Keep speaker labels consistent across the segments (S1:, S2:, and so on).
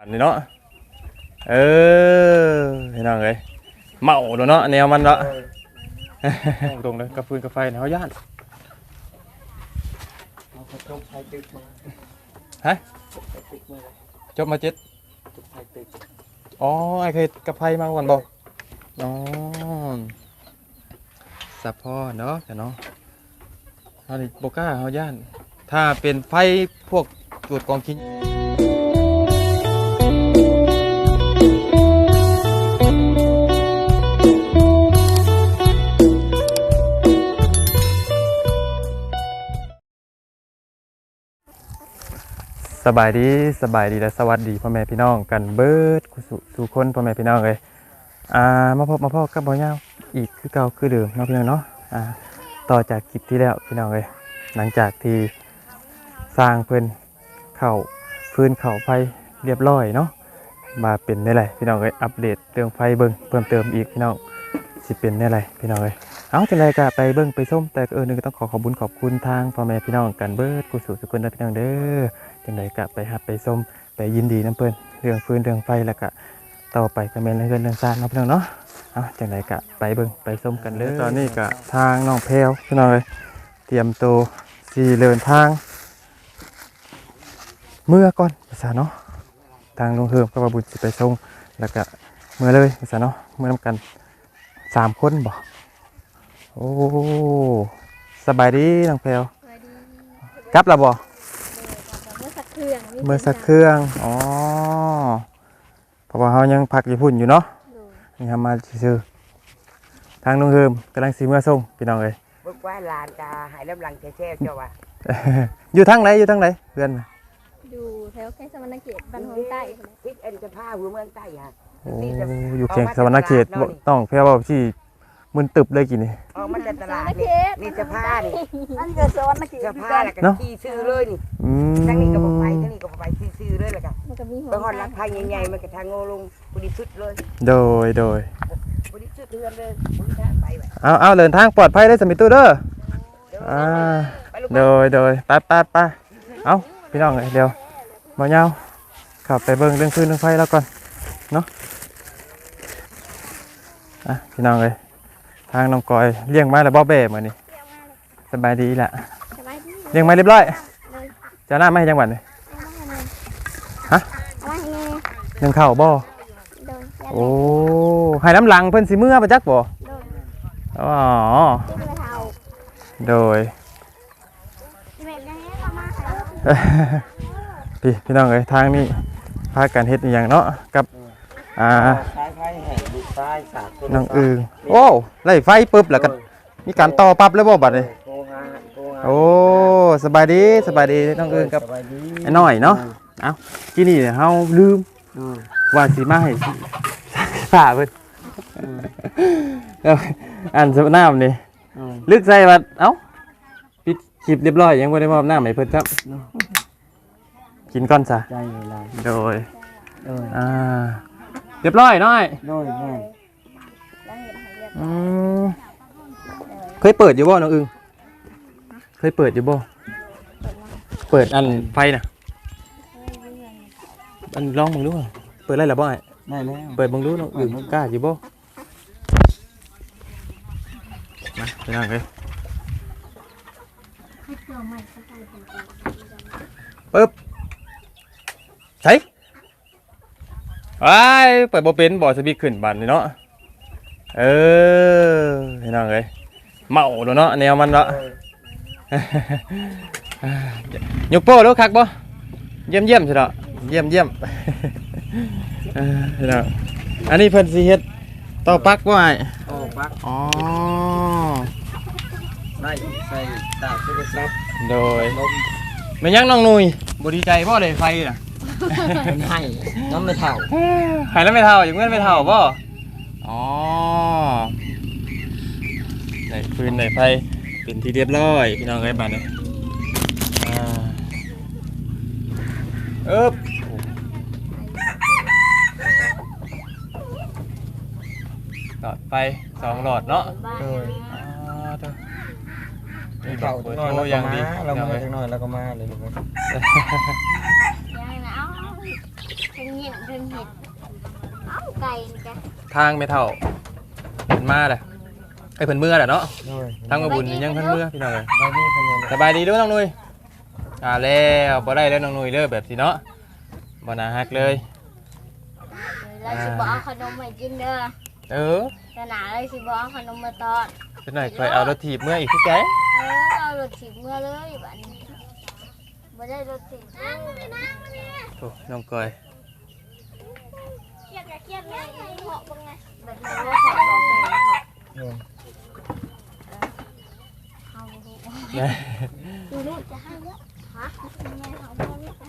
S1: อันนี้เนาะ เออพี่น้องเอ้ยเมาแล้วเนาะแนวมันละตรงเลยกระฟืนกระไฟเขาย่านฮะ
S2: จ
S1: บมาเจ็ด
S2: จกไฟตึก
S1: อ๋อไอ้เคยกระไฟมาก่อนบอกอ๋อสับพ่อเนาะแต่เนาะอันนี้โบกล้าเขาย่าน ถ้าเป็นไฟพวกตรวจกองคิน สบายดีสบายดีและสวัสดีพ่อแม่พี่น้องกันเบิดกุสุสู่คนพ่อแม่พี่น้องเลยอ่ามาพบมาพ่อกับบ่ยาอีกคือเก่าคือเดิมเนาะพี่น้องเนาะอ่าต่อจากคลิปที่แล้วพี่น้องเลยหลังจากที่สร้างเพิ่อนเข่าพื้นเข่าไฟเรียบร้อยเนาะมาเป็นได้ไรพี่น้องเลยอัปเดตเรื่องไฟเบิ่งเพิ่มเติมอีกพี่น้องสิเป็นได้ไรพี่น้องเลยเอาจังไรก็ไปเบิ่งไปส้มแต่เออหนึ่งต้องขอขอบุญขอบคุณทางพ่อแม่พี่น้องกันเบิดกุสุสุคนเด้อพี่น้องเด้อ จังไดก็ไปหับไปส้มไปยินดีน้ำเพิ่นเรื่องฟืนเรื่องไฟแล้วก็ต่อไปก็เป็นเรื่องเงินเรื่องซานเนาะพี่น้องเนาะเอาจังไดก็ไปเบิ่งไปส้มกันเลยตอนนี้ก็ทางน้องแพรวพี่น้องเลยเตรียมตัวสีเดินทาง เมื่อก่อนภาษาเนาะทางลุงเฮิมก็บาบุญสิไปส่งแล้วก็เมื่อเลยภาษาเนาะเมื่อนำกันสามคนบ่โอ้สบายดีน้องแพรว
S3: สวัสดี
S1: กลับแล้วบ่
S3: เมื่อสัก เครื่อง
S1: เมื่อสักเครื่อง อ๋อเพราะว่าเขายังพักญี่ปุ่นอยู่เนาะ นี่ทำมาซื้อๆทางลุงเฮิมกำลังสีเมื่อส่งพี่น้องเลย
S4: บึกว่าหลานจะหายลำลังแช่ๆเจ้าว่า
S1: อยู่ทางไหนอยู่ทางไหนเพื่อนน่ะ
S3: ดูแถวแค่สมณเขตบ้านห้องใต้พุ่นน่ะ
S4: พิษเอ็นจะผ้าหัวเมืองใต้ฮะ
S1: โอ้อยู่เขียงสวรรณเขตบ่ต้องเพื่อว่าที่ มึนตึบเลยกี่นี่
S4: ออกมาจากต
S3: ส
S4: ลามด
S3: ณเข
S4: นี่
S3: ต
S4: นี่จะผ้านี่
S3: อันเกิดสวรรณเขต
S4: จะผ้าแล้วก็ขี่ซื้อเลยนี่
S1: อืม
S4: ทางนี้ก็บอกไปทางนี้ก็บอกไปซื้อๆเลยแล้วกัน
S3: มันก็มีหัว
S4: ไปหอดรักไทยใหญ่ๆมันก็ทางโงลงบริสุทธิ์เลย
S1: โดยโดย
S4: บริสุทธิ์เทือนเลยบริสุทธิ์ไปแบบ
S1: เอาเอาเดินทางปลอดภัยได้อสมิตุเด้อ
S4: เดี๋ยว
S1: อ่า
S4: ไปลูก
S1: โดยโดยไปไปไปเอาพี่น้องเลยเดี๋ยวมาเงาขับไปเบิ่งเรื่องคืนเรื่องไฟแล้วก่อนเนาะอะพี่น้องเลยทางน้องกอยเลี้ยงไม้แล้วบ่เบ้เหมือนนี่สบายดีแหละ
S3: สบายดี
S1: เลี้ยงไม้เรียบร้อย
S3: เลย
S1: จะหน้าไม่ให้จังหวัดเลย
S3: เอามาให้แน่
S1: ฮะ
S3: เอามาให้แน่
S1: หนึ่งเข่าวบ่
S3: โดนยัน
S1: โอ้ให้น้ำหลังเพิ่นสิเมื่อประจักบ่
S3: โดน
S1: อ๋อ
S3: ที่กระเทา
S1: โดย
S3: ที่แบบนี้ก็มาให้
S1: พี่พี่น้องเอ้ยทางนี้พากันเฮ็ดอหย่างเนาะกับอ่า
S2: สายไฟแห่งดูซ้ายสากตัว
S1: น้องอึงโอ้ไล่ไฟปุ๊บแล้วก็มีการต่อปั๊บเลยบ่บัดนี้
S2: โทรหาโทรหา
S1: โอ้สบายดีสบายดีน้องอึงกับ
S2: สบายดี
S1: ไอ้น้อยเนาะเอ้ากินนี่เนี่ยเฮาลืม
S2: อืม
S1: ว่าสิมาให้ฝ่าเพิ่นแล้วอันสน้ำนี่
S2: อืม
S1: ลึกใส่ว่าเอ้าปิดคลิปเรียบร้อยยังบ่ได้มอบน้ำให้เพิ่นครับกินก่อนซะ
S2: ใจเวลา
S1: โดย
S2: เออ
S1: อ่าเรียบร้อยน้อย
S2: น้อยแม่
S3: แล้วเห็นให้เรียก
S1: อืมเคยเปิดอยู่บ่น้องอึงเคยเปิดอยู่บ่เปิดอันไฟน่ะ อันลองมึงดูอะเปิดอะไรล่ะบ่ไอ้
S2: ได้แล้ว
S1: เปิดมึงดูน้องอึงกล้าอยู่บ่มาไปนั่งเลยปึ๊บใส่ ไอ้ายเปิดบ่เป็นบ่สปีกขึ้นบันนี่เนาะเออพี่น้องเอ้ยเมาแล้วเนาะแนวมันเนาะยกโป้แล้วคักบ่เยี่ยมเยี่ยมใช่เนาะเยี่ยมเยี่ยมเออพี่น้องอันนี้เพิ่นสิเฮ็ดต่อปักบ่ไอ้
S2: โอ้ปัก
S1: อ๋อ
S2: ได้ใส่ตากโทรศัพท์
S1: โดย
S2: ลม
S1: แม่นยังน้องหนุ่ยบ่ดีใจบ่ได้ไฟน่ะ
S2: มันให้น้ำไม่เท่า
S1: หายแล้วไม่เท่าอย่างเงินไม่เท่าบ่อ๋อได้ฟืนได้ไฟเป็นที่เรียบร้อยพี่น้องเอ้ยบัดนี้อ่าเอ๊บหลอดไฟสองหลอดเนาะ
S2: โดย
S1: อ่าเด้อนี่บอ
S2: เท่าก
S1: เบอร์
S2: น้อย
S1: โทร
S2: แล้ว
S1: ยั
S2: ก็
S1: งดี
S2: มาเรา
S1: พี่น้อง
S2: มา
S1: เอ้ย
S2: จังน้อยแล้วก็มาเลยลูก เอ้ย
S3: ยังไงนะเอาเป็นเงี้ยเรื่องเห็ดเอ้าไก่นี่แก
S1: ทางไม่เท่าเพิ่นมาแหละไอ้ยเพิ่นเมื่อแหละเนาะ
S2: โดย
S1: ทางกระบุญนี่ยังเพิ่นเมื่อพี่น้องเอ้ย
S2: ไปนี่คนเดียว
S1: สบายดีเด้อน้องนุ้ยอ่าแล้วบ่ได้แล้วน้องนุ้ยเด้อแบบสิเนาะบ่น่าฮักเลย
S3: เราสิบอกเอาขนมมากินเด้อ
S1: เออ
S3: แต่หนาเลยสิบอกเอาขนมมาตอน
S1: จักหน่อยค่อยเอารถถีบเมื่ออีกคือแก
S3: เออเรารถถีบเมื่อเลยบัดนี้บ่ได้รถถีบนั่งเลยนั่งเนี่ย
S1: โอ้น้องก้อย
S3: เครี ยดกับเครียดเลยเหาะบังไงแบบนี้ว่าขอบอกแม่เหาะ
S2: โดย
S3: เอาบ่รู้
S1: แม่
S3: ดูลูกจะให้เยอะฮะแม่เขาบอกลูกจะ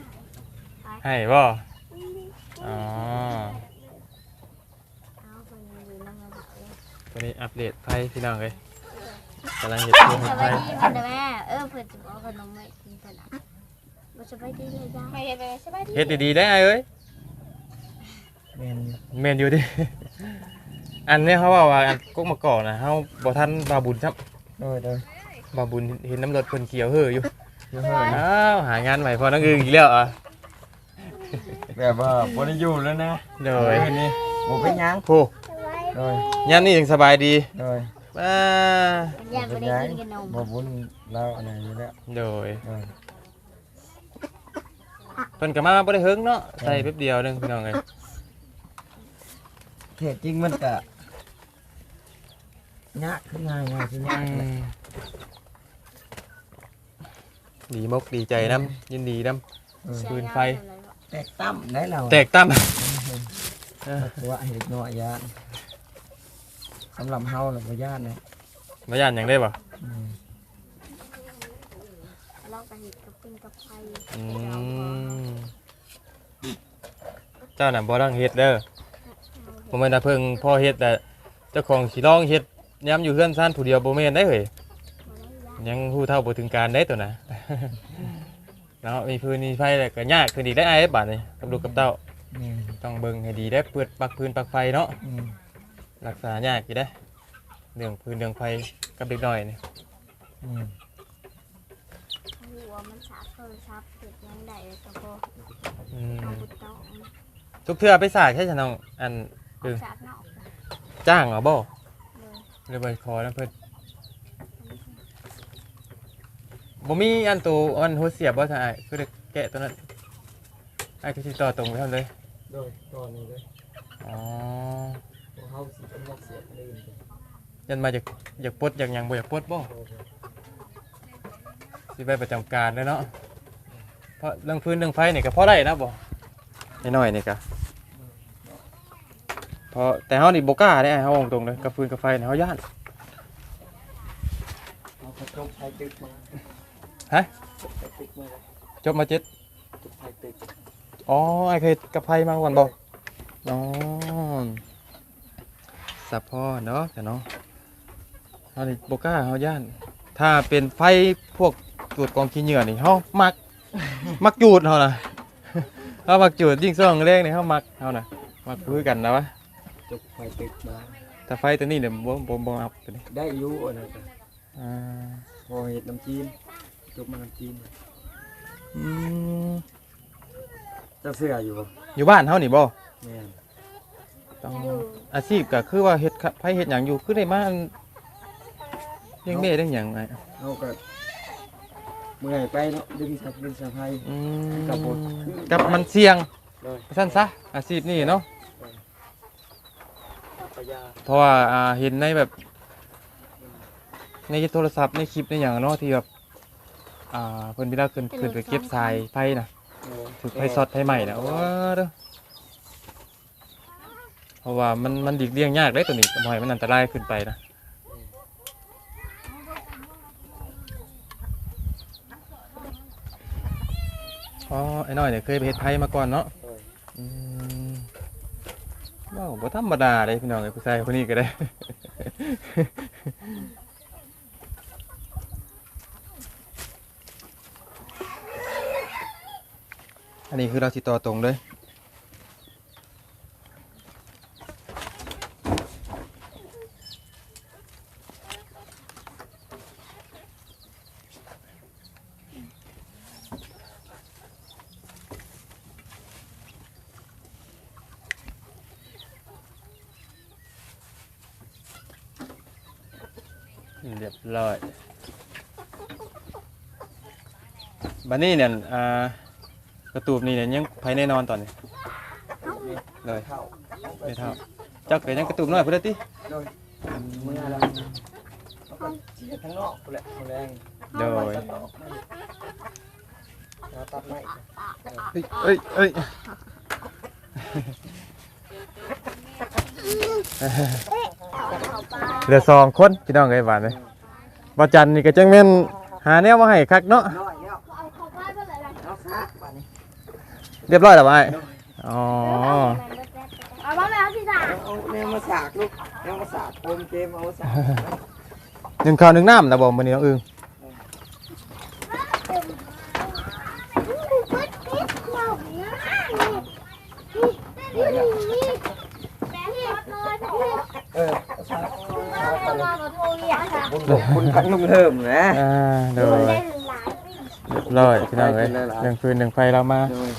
S3: ให้
S1: ให้บ่อ๋อ
S3: เอาคนอยู่นั่งมาบอกเลย
S1: ตัวนี้อัปเดตไพ่พี่น้องเลยกำลังเห็ดตัว
S3: ส
S1: เห็ด
S3: บา
S1: ไพ่
S3: ยดีมันแม่เออเพิ่นจะบอกเอาขนมมากินแต่ละบ่สบายดีเลยจ้าไม่ได้ไปสบายดี
S1: เห็ดดีๆได้ไอ้เอ้ย
S2: แม่น
S1: เมนอยู่ดิ อันเนี้ยเขาบอกว่าอันกุ๊กมะกอกนะเขาบ่ทันบาบุญครับ
S2: โดยโดย
S1: บาบุญเห็นน้ำรถเพิ่นเขียวเฮ้ออยู่
S2: เยอะเลย
S1: อ้าวหางานใหม่พอนักอื่นอีกแล้วอะ
S2: แบบว่าบ่ได้อยู่แล้วนะ
S1: โดย
S2: นี่บ่เป็นหยัง
S1: โอ้
S2: โดย
S1: ยามนี้ยังสบายดี
S2: โดย
S1: อ่า
S3: มันอยากไปได้กินขนม
S2: บ่บุญเราอันไหนอยู่แล้ว
S1: โดย
S2: โดย
S1: เพิ่นก็มาบ่ได้เฮิงเนาะใส่แป๊บเดียวหนึงพี่น้องเอ้ย
S2: แท้จริงมันก็ยากขึ้นง่ายง่ายขึ้นยากแหละ
S1: ดีมกดีใจนํยินดีนํ
S2: เออ
S1: ปืนไฟ
S2: แตกตั้มได้เรา
S1: แตกตั้ม
S2: ตัวให้เด็กน้อยยานสำหรับเฮาน่ะบ่ยานนะ
S1: มาย่านหยังได้บ่
S2: อืม
S3: ลอกกับเห็ดกับปิ้งกับไข่
S1: อืมเจ้าน่ะบ่ต้องเฮ็ดเด้อ บ่แม่นว่าเพิ่งพ่อเฮ็ดแต่เจ้าของสิลองเฮ็ดยามอยู่เฮือนซ่านผู้เดียวบ่แม่นได้เฮ้ยยังฮู้เท่าบ่ถึงการได้ตัวน่ะเนาะมีพื้นมีไฟแล้วก็ยากขึ้นอีกได้ไอ้บาดนี้กับลูกกับเต้า
S2: แม่น
S1: ต้องเบิ่งให้ดีได้เปิดปลักพื้นปลักไฟเนาะ
S2: อืม
S1: รักษายากอยู่ได้เรื่องพื้นเรื่องไฟกับเด็กน้อยนี่
S2: อืม
S3: หัวมันสาบเพิ่มซับเห็ดยังได้เลยกับโบ
S1: อืม
S3: เอาบุตรต้อง
S1: ทุกเทื่อไปสากใช่ไหมน้องอัน คือ
S3: สาบนอก
S1: จ้างเหรอบ่
S3: เลย
S1: หรือไปขอนะเพิ่นบ่มีอันตัวอันหัวเสียบบ่ใช่คือได้แกะตัวนั้นไอ้คือสิต่อตรงไปทำเลย
S2: โดยตอนนี้เลย
S1: อ๋อ
S2: พวกเฮาสิเป็นนักเสียคดีน
S1: ยันมาจากอยากปลดอยากหยังบ่อยากปลดบ่สิไปประจำการเด้อเนาะเพราะเรื่องพื้นเรื่องไฟนี่ก็พอได้นะบ่น้อยๆนี่ก็ พอแต่เฮานี่บ่กล้าเด้เฮาบอกตรงเลยกับพื้นกับไฟนี่เฮาย่าน
S2: เอากระจกไทยตึกมา
S1: ฮะ
S2: จกไทยตึกมาเลย
S1: จบมาเจ็ด
S2: จกไทยตึก
S1: อ๋อไอเคยกับไพ่มาก่อนบอกอ๋อสับพ่อเนาะแต่เนาะเอาดิโบก้าเฮาย่าน ถ้าเป็นไฟพวกจูดกองขี้เหงื่อนี่เฮามัก มักจูดเฮานะเฮามักจูดยิ่งซ่องแรกนี่เฮามักเฮานะมักคือกันนะวะ
S2: จกไทยตึกมา
S1: ถ้าไฟตัวนี้เนี่ยบ่บ่บ่อัพตัวนี้
S2: ได้อยู่อะไรกัน
S1: อ่า
S2: พอเห็ดน้ำจีนจกมาน้ำจีน
S1: อืม
S2: เจ้าเสื้ออยู่บ่
S1: อยู่บ้านเฮานี่บ่
S2: แม่น
S1: ต้องอาชีพก็คือว่าเฮ็ดไผเฮ็ดหยังอยู่คือได้มาอันเลี้ยงแม่เลี้ยงหยังไง
S2: เฮาก็เมื่อยไปเนาะดึงสับดึงสะพาย
S1: อืม
S2: กับบท
S1: กับมันเสี่ยง
S2: เลย
S1: สั้นซะอาชีพนี่เนาะ
S2: ปะยา
S1: เพราะว่าอ่าเห็นในแบบในโทรศัพท์ในคลิปในอย่างเนาะที่แบบอ่าเพิ่นเวลาขึ้นขึ้นไปเก็บสายไฟน่ะถือไฟสอดไฟใหม่น่ะว้าเด้อเพราะว่ามันมันดิกเลี่ยงยากเลยตัวนี้บ่ให้มันอันตรายขึ้นไปนะอ๋อไอ้น้อยเนี่ยเคยไปเฮ็ดไฟมาก่อนเนาะอืมว้าวบ่ธรรมดาเลยพี่น้องไอ้ผู้ชายคนนี้ก็ได้ อันนี้คือเราติดต่อตรงเลย เรียบร้อยบัดนี้เนี่ยอ่ากระตูบนี่เนี่ยยังภายในนอนตอนนี้เลย
S2: เข้า
S1: ไม่เท่าเจ้าเกิดยังกระตูบน้อยพุ่นเด้อติ
S2: โดยเมื่อแล้วเขาก็เสียทั้งนอกแหละแมลง
S1: โดย
S2: ตัดออกไม่เราตัดไม่
S1: เอ้ยเอ้ยเหลือสองคนพี่น้องเอ้ยหวานเลย บ่จันนี่ก็จังแม่นหาแนวมาให้คักเนาะ
S2: น้อยแล้ว
S3: เอาเข้าบ้านเพื่ออะไร
S2: เอาซะป่านนี้
S1: เรียบร้อยแล้วบ่อ้ายอ๋อ
S3: เอาบ้านแล้วพี่สาว
S2: เอาแนวมาสากลูกแนวมาสากโอมเกมเอามาสาก
S1: หนึ่งข้าวหนึ่งน้ำนะบ่มื้อนี้น้องอึง
S2: เออ เอาสากเอาสากไปเลย
S3: มาโทรเรียกค่ะ
S2: บุญบอกคุณทั้งลุงเริ่มนะ
S1: อ่าโดย
S3: ได้หลาย
S1: เรียบร้อยพี่น้องเอ้ย
S2: ได้หลาย
S1: เรื่องฟืนเรื่องไฟเรามา
S2: โดย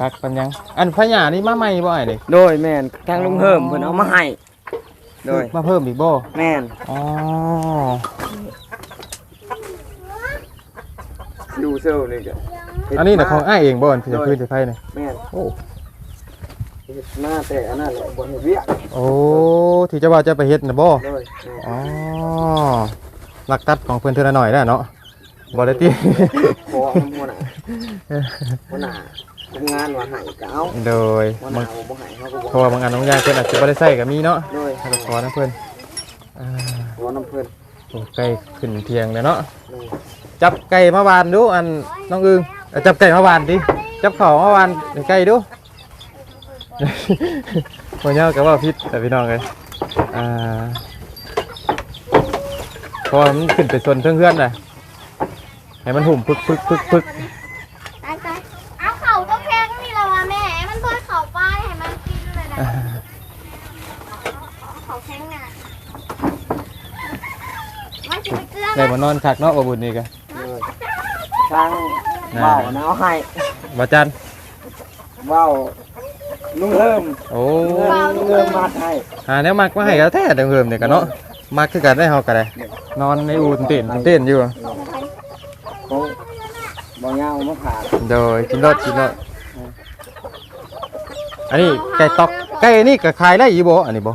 S1: พักปันยัง อันพญานี่มาใหม่บ่อ้ายนี่
S2: โดยแม่นทางลุงเฮิมเพิ่นเอามาให้โดย
S1: มาเพิ่มอีกบ่
S2: แม่น
S1: อ๋อ
S2: ดูเซลนี่ก็เฮ็ด
S1: อันนี้น่ะของ
S2: มา
S1: อ้ายเองบ่อันพี่จะพื้นจะไฟนี่
S2: แม่น
S1: โอ้
S2: เฮ็ดมาแต่อันนั้นแหละบ่เฮ็ดเวียก
S1: โอ้ที่เจะว่าจะไปเฮ็ดน่ะบ่
S2: โดย
S1: อ๋อหลักตัดของเพิ่นเท่าหน่อยแล้วเนาะบ่ได้ติ
S2: ขอน้ำหัวหน้าหัวหน้าทำงานว่าให้ก็เอา
S1: โดย
S2: หัวห
S1: บา
S2: น้างบ่ให้เขาก็
S1: เพ
S2: บ่
S1: ราะว่าบางอันน้องยายเพิ่นอาจจะบ่ได้ใช้ก็มีเนาะ
S2: โดย
S1: ถ้าก็ขอนะเพิ่นอ่า
S2: ขอน้ำเพิ่น
S1: โอ้ไก่ขึ้นเทียงเลยเนาะ
S2: โดย
S1: จับไก่มาวานดูอันน้องอึงเอาจับไก่มาวานดิจับเข่ามาวานให้ไก่ดู คนเนี้ยก็ว่าพิษแต่พี่น้องเลยอ่าเพราะว่ามันขึ้นไปซนเพื่อนๆเลยให้มันหุ่มพึกพึกพึกพึก
S3: ตายตายเอาเข่าต้องแพงนี่ละวะแม่มันต้นเข่าป้ายให้มันกินเลยนะ
S1: อ่า
S3: เข่าแข็งอะมันจะไปเกลือ
S1: ได้มานอนคักเนาะบ่บุญนี่กัน
S2: โดยทางเว้านะเอาให้
S1: บ่จัน
S2: เว้า ลุงเริ่ม
S1: โอ้
S2: ลุงเริ่มมาให้
S1: หาแนวมักมาให้ก็แท้เดิมเหิมเนี่ยกันเนาะมักคือกันได้เฮาก็ได้นอนในอูนเต้นเต้นอยู่
S2: ของบ่ยาวมาผ่า
S1: โดยกินรสกินรสอันนี้ไก่ตอกไก่นี่ก็ขายได้อีบ่อันนี้บ่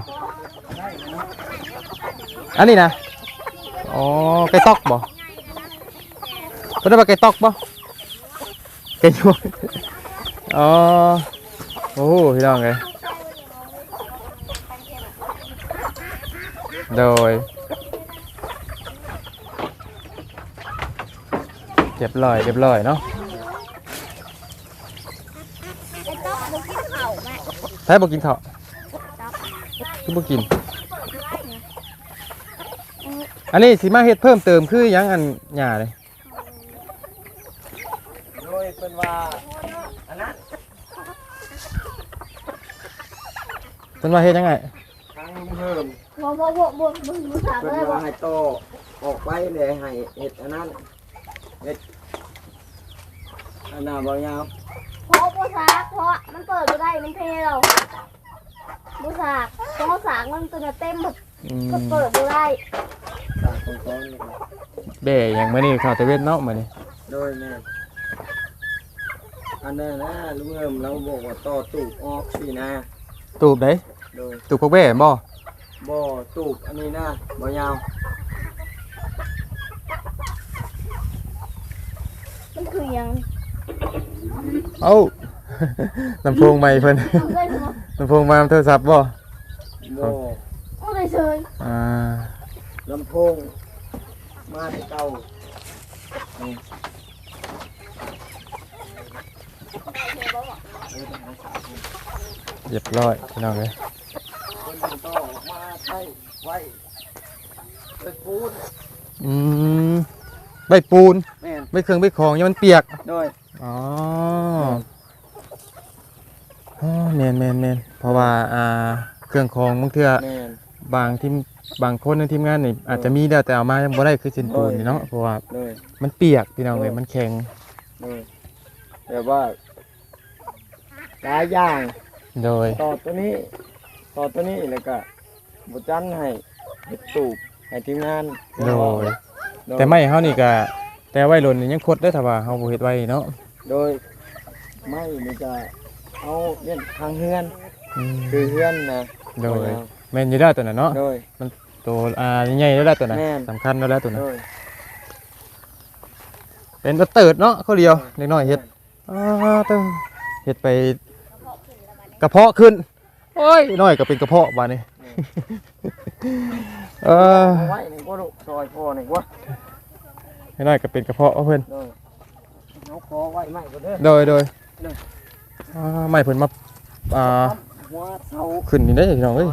S1: อันนี้นะอ๋อไก่ตอกบ่เพิ่นว่าไก่ตอกบ่ไก่ยวอ๋อ โอ้พี่น้องเอ้ยโดยเรียบร้อยเรียบร้อยเนาะ
S3: ไอ้ต๊อกกินเขาแม่
S1: ใช้บ่กินข้าวคือบ่กิน อันนี้สิมาเฮ็ดเพิ่มเติมคือยังอันหญ้าเลย
S2: โดยเพิ่นว่าอันนั้น
S1: เพิ่นว่าเฮ็ดยังไง
S2: ทางลุงเพิ่ม
S3: บ่บ่บ่บ่บ่บ่ถาม
S2: เพิ่น
S3: เลย
S2: ว่า
S3: บ่
S2: ให้โตออกไปเลยให้เฮ็ดอันนั้นเฮ็ดอันน่ะบ่ยาว
S3: เพราะบ่สากเพราะมันเปิดบ่ได้มันเทเราบ่สากเพราะสากมันตัวเต็มหมด
S1: อื
S3: ก็
S1: ม
S3: เปิดบ่ได้
S2: ตามคนก่อนนี่ก็
S1: แบ่หยังมื้อนี้ข้าวตะเวนเนาะมื้อนี้
S2: โดยแม่อันนั้นนะลุงเพิ่มเราบอกว่าต่อตูบออกสินะ
S1: ตูบได
S2: โดย
S1: ตูบพวกแบ่บ่
S2: บ่ตูบอันนี้นะบ่ยาว
S3: มันคือหยัง
S1: เอ้าลำโพงใหม่เพิ่น
S3: เอาเลยบ่
S1: ลำโพงมาโทรศัพท์บ่
S2: บ่
S3: เอาเลยเฉย
S1: อ่า
S2: ลำโพงมาที่เก่าอืม
S1: เรียบร้อยพี่น้องเอ้ย
S2: คนมันก็ออกมาใช้ไว้เป็นปูน
S1: อืมใบปูน
S2: แม่น
S1: ใบเครื่องใบของยังมันเปียก
S2: โดย
S1: อ๋ออ๋อแม่นแม่นแม่นเพราะว่าอ่าเครื่องของบางเทื่อ
S2: แม่น
S1: บางทีมบางคนในทีมงานนี่อาจจะมีแล้วแต่เอามายังบ่ได้คือเส้นปูนนี่เนาะเพราะว่า
S2: โดย
S1: มันเปียกพี่น้องเลยมันแข็ง
S2: โดยแต่ว่าหลายอย่าง
S1: โดย
S2: ต่อตัวนี้ ต่อตัวนี้แล้วก็บุจันให้เห็ดตูบให้ทีมงาน
S1: โดยแต่ไม่เฮานี่ก็แต่ไว้หล่นนี่ยังคดได้อถ้าว่าเฮาบ่เฮ็ดไว้เนาะ
S2: โดยไม่นี่ก็เอาเล่นทางเฮือน
S1: อืม
S2: คือเฮือนนะ
S1: โดยแม่นอยู่แล้วตัวน่ะเนาะ
S2: โดย
S1: ตัวอ่าใหญ่แล้วแหละตัวน่ะ
S2: แม่น
S1: สำคัญแล้วแหละตัวน่ะ
S2: โดย
S1: เป็นตะเติดเนาะเขาวเดียวเล็กน้อยเฮ็ดอ้าเตึงเฮ็ดไปกระเพาะขึ้นโอ้ยน้อยก็เป็นกระเพาะบาดนี้เออ
S2: เอาไว้นี่ก็ลูกซอยพ่อนี่ว่า
S1: น้อยก็เป็นกระเพาะเอาเพิ่น
S2: โดยเอาคอไว้ไม่ก็เด้อ
S1: โดยโดย
S2: เด้อ
S1: อ่าไม่เพิ่นมาอ่า
S2: หัวเสา
S1: ขึ้นนี่ได้อพี่น้องเอ้ย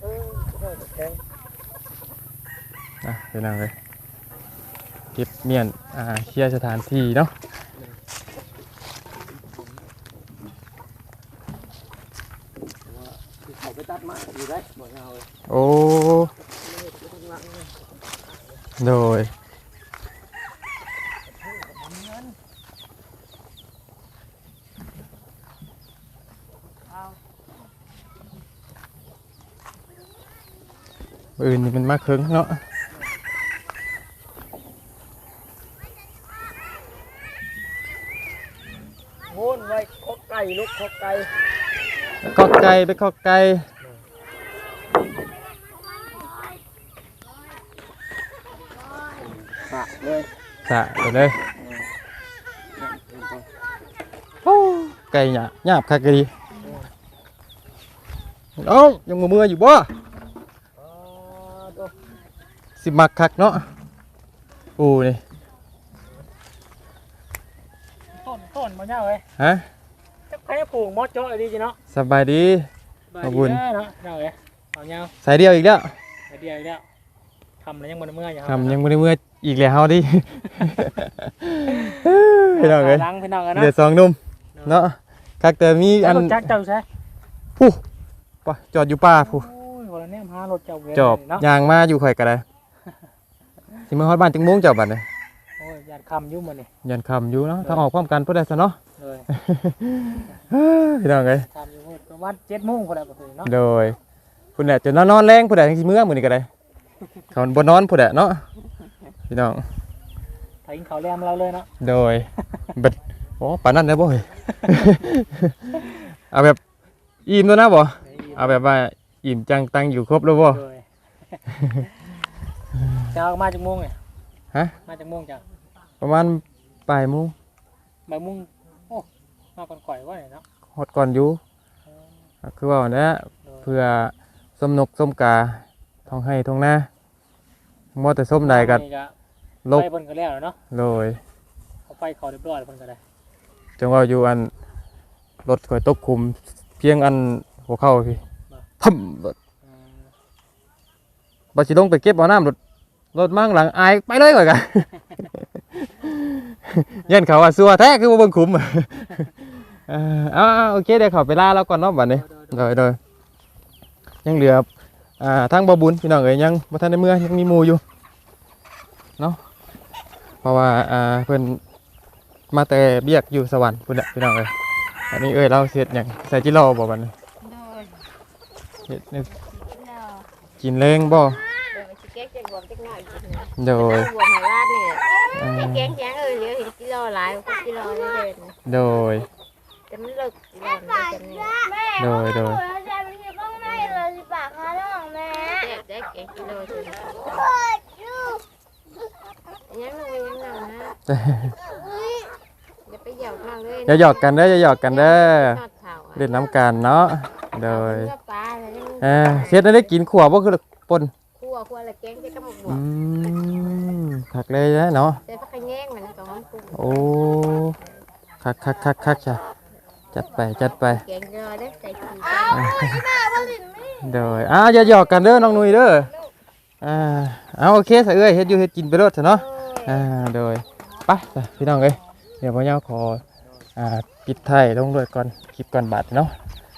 S2: เออแข็ง
S1: อะพี่น้องเอ้ยเก็บเมียนอ่าเคลียร์สถานที่เนาะ
S2: ที่เขาไป ตัดม้อยู่ได้บ่เอาเลย
S1: โอ้โดยอื่นนี่มันมากครึ่งเนาะ
S2: โวนไว้คอกไก่ลูกคอกไก่
S1: ไปข้อไก่ไปข้อไก่
S2: สะเลย
S1: สะไปเลยโอ้ไก่หยาบหยาบคักดีน้องยังมือมืออยู่บ่
S2: อ๋อตัว
S1: สิมักคักเนาะอูนี่
S5: ต้นต้นมาเน่าเลย
S1: ฮะ
S5: จะ ใครปลูกมอสเจาะดีจีเนาะ
S1: สบายดี ขอบคุณ
S5: ได้เนาะเน่าเลยเอาเน่า
S1: สายเดียวอีกแล้ว
S5: ไปเดียวอีกแล้วทำอะไรยังบนเมื่อยอยู่
S1: ทำยังไม่ได้เมื่ออีกแล้วเฮาดิ พี่น้องเอ้ย
S5: ล้างพี่น้องกันเนาะ
S1: เดือดสองหนุ่มเนาะคักแต่มีอัน
S5: รถจักรเจ้าใช่
S1: ปะจอดอยู่ป่าผู้
S5: โอ้ยวันนี้พารถเจ้าเวร
S1: จอบ
S5: เนาะ
S1: ยางมาอยู่ข่อยก็ได้สิมาฮอดบ้านจังมุ้งเจ้าบัดนี่
S5: โอ้ย ยานคำอยุ่มันนี่
S1: ยันคำอยู่เนาะทางออกพร้อมกันพุ่นได้ซะเนาะ
S5: เลย
S1: พี่น้องเอ้ย
S5: คำอยู่มืดประมาณเจ็ดโมงคนละประตูเนาะ
S1: โดยพุ่นน่ะจนนอนแรงพุ่นน่ะจังสิมื้อมื้อนี้ก็ได้ เขาบ่นอนพุ่นน่ะเนาะพี่น้อง
S5: ถ่ายกินข้าวแรมเราเลยเนาะ
S1: โดยเบัดโอ้ปานนั้นได้บ่เฮ้ย เอาแบบอิ่มแล้วนะบ่เอาแบบว่าอิ่มจังตังอยู่ครบแล้วบ่
S5: เลยเจ้ามาจากโมงเนี่ย
S1: ฮะ
S5: มาจากโมงจ้ะ
S1: ประมาณบ่ายโมง
S5: บ่ายโมงโอ้มาก่อนข่อยว่าเนี่ยเนาะ
S1: ฮอดก่อนอยู่คือว่าเนี่ยเพื่อส้มนกส้มกาท้องให้ท้องนามัวแต่ส้มใดกัน
S5: นี่ก็
S1: ลก
S5: ไฟเพิ่นก็แล้วเนาะ
S1: เลย
S5: เขาไฟเขาเรียบร้อยแล้วเพิ่นก็ได้
S1: จังว่าอยู่อันรถข่อยตกคุม เพียงอันหัวเข้าพี่ทึมรถ
S5: อืม
S1: บัสิลงไปเก็บเอาน้ำรถรถมั่งหลังอายไปเลยก่อนกัน ยันเขาว่าซัวแท้คือบ่เบิ่งคุมเออเอาเอาโอเคเดี๋ยวเขาไปล่าแล้วก่อนเนาะบัดนี้โดยโดยยังเหลืออ่าทางบ่บุญพี่น้องเอ้ยยังบ่ทันได้เมื่อยังมีหมู่อยู่เนาะเพราะว่าอ่าเพิ่นมาแต่เบียกอยู่สวรรค์พุ่นน่ะพี่น้องเอ้ยอันนี้เอ้ยเราเสร็จหยังใส่จิโร่บ่บัดนี้เฮ็ดให้กินแรงบ่
S3: เดี๋ยวสิเก๊กจะรวมจักหน่อยกินนะ
S1: โดย
S3: รวมให้ลาดนี่
S1: อ่า
S3: แกงแกงเออเหลือเห็นกิโลหลายกว่ากิโลเลยเด่น
S1: โดย
S3: แต่มันเลิกกิโลมันจะนี่แม่
S1: โดยโดย
S3: ใช่มันคือต้องได้เลยสิปากคาน้องแม่แจ๊กแกงกิโลสิยังลงยังนั่งนะอย่าไปหยอกมากเลย
S1: อย่าหยอกกันเด้ออย่าหยอกกันเด้อ
S3: ทอดเข่าอะ
S1: เล่นน้ำกันเนาะโดย
S3: เนื้อปลาอะไรนี่
S1: เอ่าเฮ็ดได้กินขัวบ่คือปน
S3: คั่วคั่วอะไรแกงจะกระบอกบว
S1: อื
S3: ก
S1: มคักเลยนะเนาะ
S3: ใส่ผักขะแยงมันก็หอมปรุง
S1: โอ้ คักคักคักคักจ้ะจัดไปจัดไป
S3: แกงเยอะได้ใส่ขี้อ้าวแม่บ่สิแม่
S1: โดยอ่าอย่าหยอกกันเด้อน้องนุ้ยเด้อ อ่า เอาโอเคซะเอ้ยเฮ็ดอยู่เฮ็ดกินไปโลดซะเนาะ อ่าโดยไปจ้ะพี่น้องเอ้ยเดี๋ยวพ่อยาวขอ อ่า ปิดไทยลงด้วยก่อน คลิปก่อนบัดเนาะ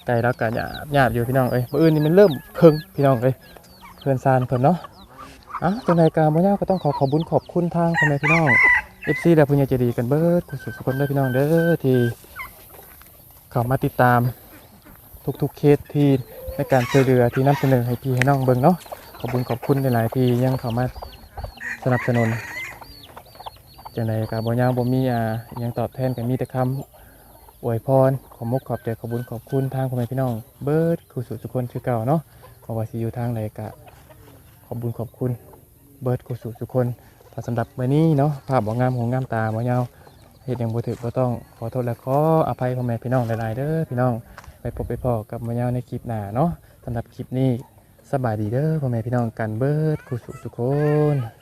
S1: ไก่แล้วก็หยาบหยาบอยู่พี่น้องเอ้ยมื้ออื่นนี่มันเริ่มครึ่งพี่น้องเอ้ย เพื่อนซานเพิ่นเนาะอะจังไดก็บ่ยาวก็ต้องขอขอบุญขอบคุณทางพ่อแม่พี่น้อง FC และผู้ใหญ่ใจดีกันเบิดทุกสุขคนเด้พี่น้องเด้อที่เข้ามาติดตามทุกๆเคสที่ในการช่วยเหลือที่นำเสนอให้พี่ให้น้องเบิ่งเนาะขอบคุณขอบคุณหลายๆที่ยังเข้ามาสนับสนุนจังไดก็บ่ยาวบ่มีอ่าอิหยังตอบแทนก็มีแต่คำอวยพรขอมกขอบใจขอบุญขอบคุณทางพ่อแม่พี่น้องเบิร์ดคู่สุทุกคนคือเก่าเนาะบ่ว่าสิอยู่ทางใดก็ข อบบุญขอบคุณเบิดคู่สุทุกคนถ้าสำหรับวันนี้เนาะภาพบ่งามหูงามตาบ่ยาวเหตุอย่างบ่ถูกบ่ต้องขอโทษและขออภัยพ่อแม่พี่น้องหลายๆเด้อพี่น้องไปพบไปพอกับบ่ยาวในคลิปหน้าเนาะสำหรับคลิปนี้สบายดีเด้อพ่อแม่พี่น้องกันเบิดคู่สุทุกคน